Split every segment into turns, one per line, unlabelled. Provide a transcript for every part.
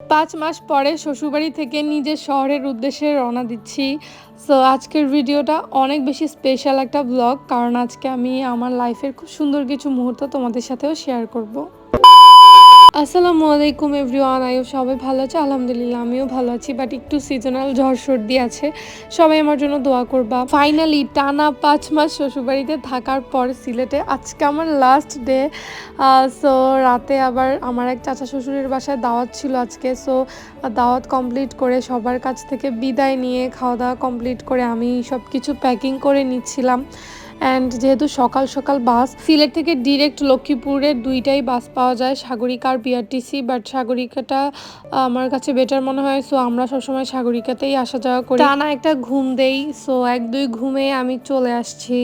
পাঁচ মাস পরে শ্বশুরবাড়ি থেকে নিজের শহরের উদ্দেশ্যে রওনা দিচ্ছি। সো আজকের ভিডিওটা অনেক বেশি স্পেশাল একটা ব্লগ কারণ আজকে আমি আমার লাইফের খুব সুন্দর কিছু মুহূর্ত তোমাদের সাথেও শেয়ার করব। আসসালামু আলাইকুম এভরিওয়ান আইও সবাই ভালো আছে? আলহামদুলিল্লাহ, আমিও ভালো আছি বাট একটু সিজনাল ঝড় সর্দি আছে। সবাই আমার জন্য দোয়া করবা। ফাইনালি টানা পাঁচ মাস শ্বশুরবাড়িতে থাকার পর সিলেটে, আজকে আমার লাস্ট ডে সো রাতে আবার আমার এক চাচা শ্বশুরের বাসায় দাওয়াত ছিল আজকে সো দাওয়াত কমপ্লিট করে সবার কাছ থেকে বিদায় নিয়ে খাওয়া দাওয়া কমপ্লিট করে আমি সব কিছু প্যাকিং করে নিচ্ছিলাম। অ্যান্ড যেহেতু সকাল সকাল বাস, সিলেট থেকে ডিরেক্ট লক্ষ্মীপুরের দুইটাই বাস পাওয়া যায়, সাগরিকা আর বিআরটিসি বাট সাগরিকাটা আমার কাছে বেটার মনে হয়। সো আমরা সবসময় সাগরিকাতেই আসা যাওয়া করি। টানা একটা ঘুম দেই সো এক দুই ঘুমে আমি চলে আসছি।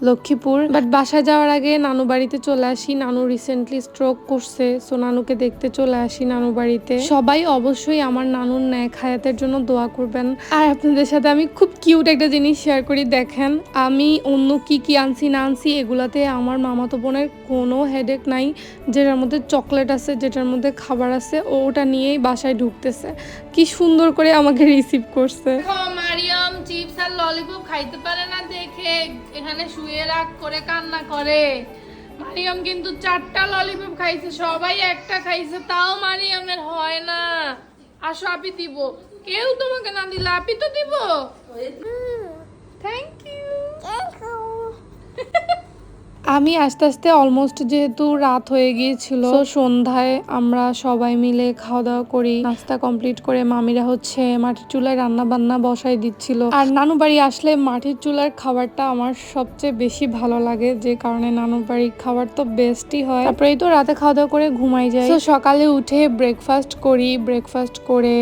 লক্ষ্মীপুর। বাট বাসায় যাওয়ার আগে নানু বাড়িতে চলে আসি। নানু রিসেন্টলি স্ট্রোক করছে সো নানুকে দেখতে চলে আসি নানু বাড়িতে। সবাই অবশ্যই আমার নানুর ন্যাক হায়াতের জন্য দোয়া করবেন। আর আপনাদের সাথে আমি খুব কিউট একটা জিনিস শেয়ার করি, দেখেন। আমি অন্য কি কি আনছি, না আনছি, এগুলাতে আমার মামাতো বোনের কোনো হেডেক নাই। যেটার মধ্যে চকলেট আছে, যেটার মধ্যে খাবার আছে, ও ওটা নিয়েই বাসায় ঢুকতেছে। কি সুন্দর করে আমাকে রিসিভ করছে।
চিপস আর ললিপপ খাইতে পারে না দেখে। এখানে শুয়ে রাগ করে কান্না করে। মারিয়াম কিন্তু চারটা ললিপপ খাইছে সবাই একটা খাইছে তাও মারিয়ামের হয় না। আসো আপি দিব। কেউ তোমাকে না দিলে আপি তো দিব। থ্যাংক ইউ
আমি আস্তে আস্তে অলমোস্ট যেহেতু রাত হয়ে গিয়েছিল সন্ধ্যায় আমরা সবাই মিলে খাওয়া দাওয়া করি নাস্তা কমপ্লিট করে মামিরা হচ্ছে মাটির চুলায় রান্না বান্না বসাই দিচ্ছিল। আর নানু বাড়ি আসলে মাটির চুলার খাবারটা আমার সবচেয়ে বেশি ভালো লাগে যে কারণে নানু বাড়ির খাবার তো বেস্টই হয়। তারপরে তো রাতে খাওয়া দাওয়া করে ঘুমাই যাই। তো সকালে উঠে ব্রেকফাস্ট করি ব্রেকফাস্ট করে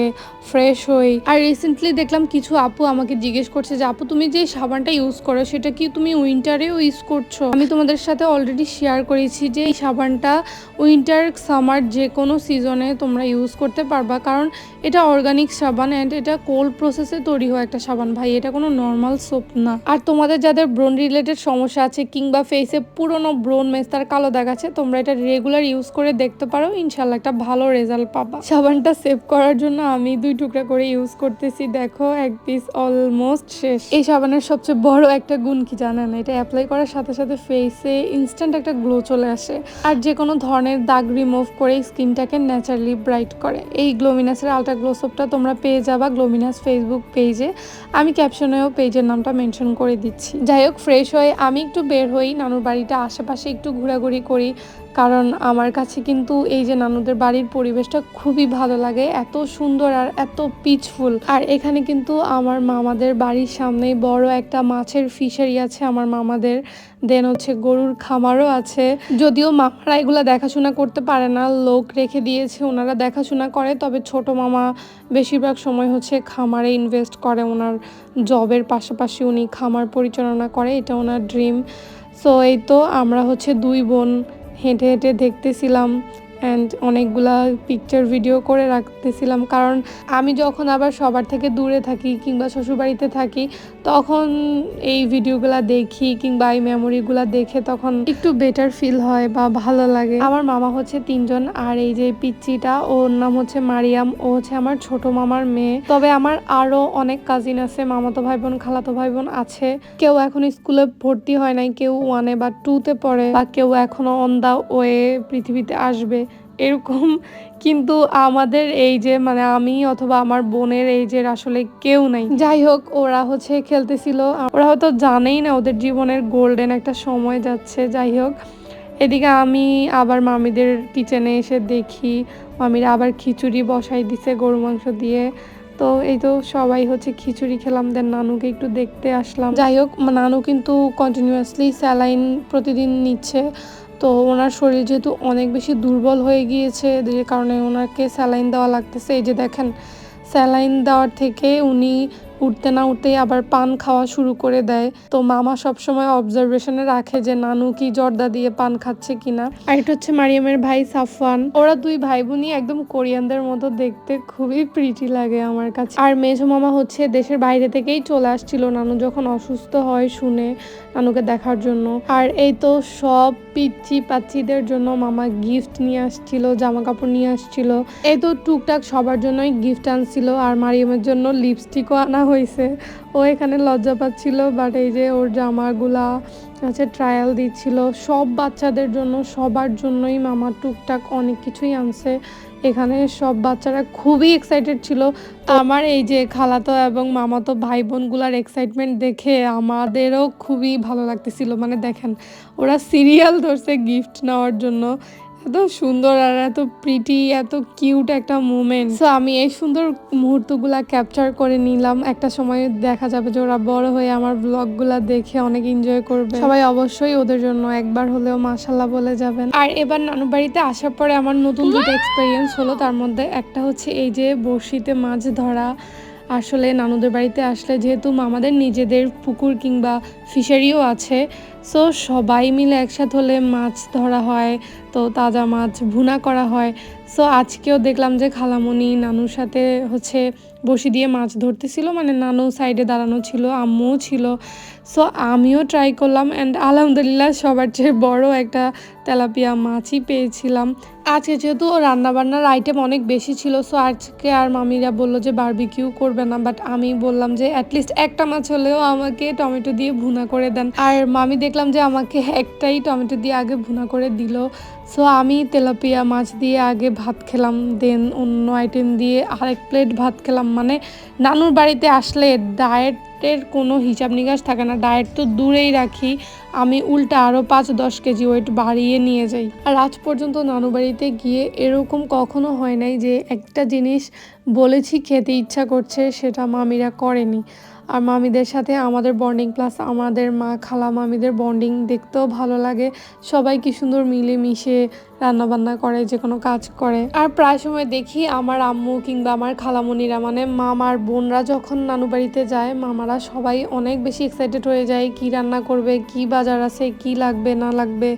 ফ্রেশ হই। আর রিসেন্টলি দেখলাম কিছু আপু আমাকে জিজ্ঞেস করছে যে আপু তুমি যে সাবানটা ইউজ করো সেটা কি তুমি উইন্টারেও ইউজ করছ? আমি তোমাদের সাথে অলরেডি শেয়ার করেছি যে এই সাবানটা উইন্টার সামার যে কোনো সিজনে তোমরা ইউজ করতে পারবা। কারণ এটা অর্গানিক সাবান অ্যান্ড এটা কোল্ড প্রসেসে তৈরি হয় একটা সাবান। ভাই, এটা কোনো নর্মাল সোপ না। আর তোমাদের যাদের ব্রোন রিলেটেড সমস্যা আছে কিংবা ফেসে পুরনো ব্রোন মেস্তার কালো দাগ আছে, তোমরা এটা রেগুলার ইউজ করে দেখতে পারো। ইনশাল্লাহ একটা ভালো রেজাল্ট পাবা। সাবানটা সেভ করার জন্য আমি দুই টুকরা করে ইউজ করতেছি। দেখো, এক পিস অলমোস্ট শেষ। এই সাবানের সবচেয়ে বড় একটা গুণ কি জানেন? এটা অ্যাপ্লাই করার সাথে সাথে ফেসে ইনস্ট্যান্ট একটা গ্লো চলে আসে। আর যে কোনো ধরনের দাগ রিমুভ করে স্কিনটাকে ন্যাচারালি ব্রাইট করে। এই গ্লোমিনাসের আলট্রা গ্লো সোপটা তোমরা পেয়ে যাবা গ্লোমিনাস ফেসবুক পেজে আমি ক্যাপশনেও পেজের নামটা মেনশন করে দিচ্ছি। যাই হোক ফ্রেশ হয়ে আমি একটু বের হই, নানুর বাড়িটা আশেপাশে একটু ঘোরাঘুরি করি। কারণ আমার কাছে কিন্তু এই যে নানুদের বাড়ির পরিবেশটা খুবই ভালো লাগে, এত সুন্দর আর এত পিচফুল আর এখানে কিন্তু আমার মামাদের বাড়ির সামনেই বড় একটা মাছের ফিশারি আছে, আমার মামাদের। দেন হচ্ছে গরুর খামারও আছে। যদিও মামারা এগুলো দেখাশোনা করতে পারে না, লোক রেখে দিয়েছে, ওনারা দেখাশোনা করে, তবে ছোট মামা বেশিরভাগ সময় হচ্ছে খামারে ইনভেস্ট করে, ওনার জবের পাশাপাশি উনি খামার পরিচালনা করে, এটা ওনার ড্রিম সো এই তো আমরা হচ্ছে দুই বোন হেঁটে হেঁটে দেখতেছিলাম। অ্যান্ড অনেকগুলা পিকচার ভিডিও করে রাখতেছিলাম। কারণ আমি যখন আবার সবার থেকে দূরে থাকি কিংবা শ্বশুরবাড়িতে থাকি, তখন এই ভিডিওগুলো দেখি কিংবা এই মেমোরিগুলো দেখে তখন একটু বেটার ফিল হয় বা ভালো লাগে। আমার মামা হচ্ছে তিনজন, আর এই যে পিচ্চিটা, ওর নাম হচ্ছে মারিয়াম, ও হচ্ছে আমার ছোট মামার মেয়ে। তবে আমার আরও অনেক কাজিন আছে, মামাতো ভাই বোন খালাতো ভাই বোন আছে। কেউ এখন স্কুলে ভর্তি হয় নাই, কেউ ওয়ানে বা টুতে পড়ে, বা কেউ এখনও অন দা ওয়ে পৃথিবীতে আসবে। এরকম, কিন্তু আমাদের এই যে মানে আমি অথবা আমার বোনের এই যে, আসলে কেউ নাই। যাই হোক, ওরা হচ্ছে খেলতেছিল। ওরা হয়তো জানেই না, ওদের জীবনের গোল্ডেন একটা সময় যাচ্ছে। যাই হোক, এদিকে আমি আবার মামিদের কিচেনে এসে দেখি, মামিরা আবার খিচুড়ি বসাই দিছে গরু মাংস দিয়ে। তো এই তো সবাই হচ্ছে খিচুড়ি খেলাম দেন নানুকে একটু দেখতে আসলাম। যাই হোক, নানু কিন্তু কন্টিনিউয়াসলি স্যালাইন প্রতিদিন নিচ্ছে। তো ওনার শরীর যেহেতু অনেক বেশি দুর্বল হয়ে গিয়েছে, যে কারণে ওনাকে স্যালাইন দেওয়া লাগতেছে। এই যে দেখেন, স্যালাইন দেওয়ার থেকে উনি উঠতে না উঠতেই আবার পান খাওয়া শুরু করে দেয়। তো মামা সবসময় অবজারভেশনে রাখে যে, নানু কি জর্দা দিয়ে পান খাচ্ছে কিনা আর এটা হচ্ছে মারিয়ামের ভাই সাফওয়ান। ওরা দুই ভাই বোনই একদম কোরিয়ানদের মতো দেখতে খুবই প্রিটি লাগে আমার কাছে। আর মেজো মামা হচ্ছে দেশের বাইরে থেকেই চলে আসছিল নানু যখন অসুস্থ হয় শুনে নানুকে দেখার জন্য। আর এই তো সব পিচ্ছি পাচ্ছিদের জন্য মামা গিফট নিয়ে আসছিল জামা কাপড় নিয়ে আসছিল। এই তো টুকটাক সবার জন্যই গিফট আনছিল, আর মারিয়ামের জন্য লিপস্টিকও আনা হয়েছে ও এখানে লজ্জা পাচ্ছিল বাট এই যে ওর জামাগুলা আছে ট্রায়াল দিচ্ছিল, সব বাচ্চাদের জন্য, সবার জন্যই মামা টুকটাক অনেক কিছুই আনছে। এখানে সব বাচ্চারা খুবই এক্সাইটেড ছিল। আমার এই যে খালাতো এবং মামাতো ভাই বোনগুলার এক্সাইটমেন্ট দেখে আমাদেরও খুবই ভালো লাগতেছিল। মানে দেখেন, ওরা সিরিয়াল ধরছে গিফট নেওয়ার জন্য। এত সুন্দর আর এত প্রিটি এত কিউট একটা মুমেন্ট সো আমি এই সুন্দর মুহূর্তগুলা ক্যাপচার করে নিলাম। একটা সময় দেখা যাবে যে ওরা বড় হয়ে আমার ব্লগগুলা দেখে অনেক এনজয় করবে। সবাই অবশ্যই ওদের জন্য একবার হলেও মাশাল্লাহ বলে যাবেন। আর এবার নানু বাড়িতে আসার পরে আমার নতুন দুটো এক্সপিরিয়েন্স হলো। তার মধ্যে একটা হচ্ছে এই যে বড়শিতে মাছ ধরা আসলে নানুদের বাড়িতে আসলে যেহেতু মামাদের নিজেদের পুকুর কিংবা ফিশারিও আছে সো সবাই মিলে একসাথে হলে মাছ ধরা হয়, তো তাজা মাছ ভুনা করা হয়। সো আজকেও দেখলাম যে খালামণি নানুর সাথে হচ্ছে বসি দিয়ে মাছ ধরতেছিল মানে নানু সাইডে দাঁড়ানো ছিল, আম্মুও ছিল। সো আমিও ট্রাই করলাম অ্যান্ড আলহামদুলিল্লাহ সবার চেয়ে বড় একটা তেলাপিয়া মাছই পেয়েছিলাম। আজকে যেহেতু রান্নাবান্নার আইটেম অনেক বেশি ছিল সো আজকে আর মামিরা বলল যে বারবিকিউ করবে না বাট আমি বললাম যে অ্যাটলিস্ট একটা মাছ হলেও আমাকে টমেটো দিয়ে ভুনা করে দেন। আর মামি দেখলাম যে আমাকে একটাই টমেটো দিয়ে আগে ভুনা করে দিল। সো আমি তেলাপিয়া মাছ দিয়ে আগে ভাত খেলাম দেন অন্য আইটেম দিয়ে আরেক প্লেট ভাত খেলাম। মানে নানুর বাড়িতে আসলে ডায়েটের কোনো হিসাব নিকাশ থাকে না। ডায়েট তো দূরেই রাখি। আমি উল্টা আরও পাঁচ দশ কেজি ওয়েট বাড়িয়ে নিয়ে যাই। আর আজ পর্যন্ত নানু বাড়িতে গিয়ে এরকম কখনো হয় নাই যে একটা জিনিস বলেছি খেতে ইচ্ছা করছে, সেটা মামিরা করেনি। আর মামিদের সাথে আমাদের বন্ডিং প্লাস আমাদের মা খালা মামিদের বন্ডিং দেখতেও ভালো লাগে। সবাই কি সুন্দর মিলে মিশে রান্না বান্না করে, যে কোনো কাজ করে। আর প্রায় সময় দেখি আমার আম্মু কিংবা আমার খালামণিরা মানে মামার বোনরা যখন নানু বাড়িতে যায়, মামারা সবাই অনেক বেশি এক্সাইটেড হয়ে যায়, কি রান্না করবে, কি বাজার আছে, কি লাগবে, না লাগবে।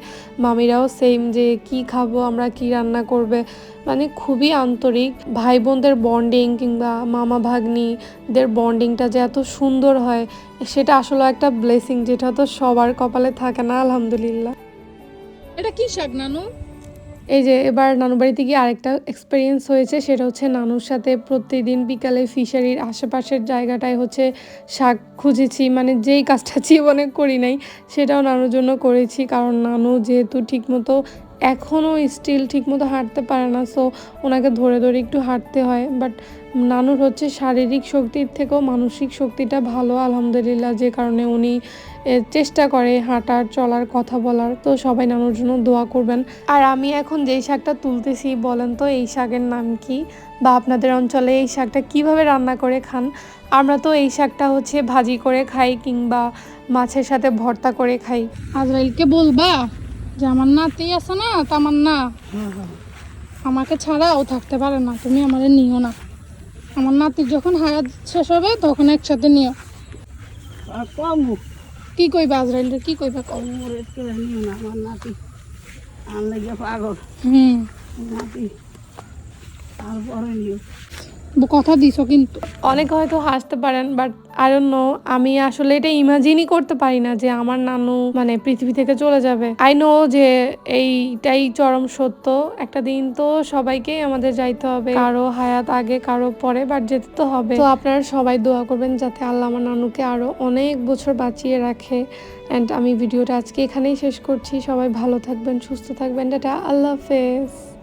মামিরাও সেম যে, কি খাব, আমরা কি রান্না করবে। মানে খুবই আন্তরিক। ভাই বোনদের বন্ডিং কিংবা মামা ভাগ্নিদের বন্ডিংটা যে এত সুন্দর হয়, সেটা আসলে একটা ব্লেসিং যেটা তো সবার কপালে থাকে না, আলহামদুলিল্লাহ।
এটা কি শাক, নানু?
এই যে এবার নানু বাড়িতে গিয়ে আরেকটা এক্সপিরিয়েন্স হয়েছে, সেটা হচ্ছে নানুর সাথে প্রতিদিন বিকালে ফিশারির আশেপাশের জায়গাটায় হচ্ছে শাক খুঁজেছি মানে যেই কাজটা জীবনে করি নাই, সেটাও নানুর জন্য করেছি। কারণ নানু যেহেতু ঠিকমতো এখনও স্টিল ঠিকমতো হাঁটতে পারে না সো ওনাকে ধরে ধরে একটু হাঁটতে হয়। বাট নানুর হচ্ছে শারীরিক শক্তির থেকেও মানসিক শক্তিটা ভালো, আলহামদুলিল্লাহ, যে কারণে উনি চেষ্টা করে হাঁটার, চলার, কথা বলার। তো সবাই নানুর জন্য দোয়া করবেন। আর আমি এখন যেই শাকটা তুলতেছি, বলেন তো এই শাকের নাম কি? বা আপনাদের অঞ্চলে এই শাকটা কীভাবে রান্না করে খান? আমরা তো এই শাকটা হচ্ছে ভাজি করে খাই কিংবা মাছের সাথে ভর্তা করে খাই।
আজরাইলকে বলবা যে আমার নাতি আছে না, তামান্না? আমাকে ছাড়া ও থাকতে পারে না, তুমি আমাদের নিও না। আমার নাতির যখন হায়াত শেষ হবে তখন একসাথে নিও। কি কইবা আজরাইলের কি কইবা কম
নিও না আমার নাতি। আনলে পাগল।
হুম।
নাতি তারপরে নিও।
কথা দিছো কিন্তু।
অনেকে হয়তো হাসতে পারেন বাট আই ডোন্ট নো আমি আসলে এটা ইমাজিনই করতে পারি না যে আমার নানু মানে পৃথিবী থেকে চলে যাবে। আই নো যে এইটাই চরম সত্য, একটা দিন তো সবাইকেই আমাদের যাইতে হবে, কারও হায়াত আগে, কারও পরে বাট যেতে তো হবে। তো আপনারা সবাই দোয়া করবেন যাতে আল্লাহ আমার নানুকে আরও অনেক বছর বাঁচিয়ে রাখে। অ্যান্ড আমি ভিডিওটা আজকে এখানেই শেষ করছি। সবাই ভালো থাকবেন, সুস্থ থাকবেন। এটা আল্লাহ হাফেজ।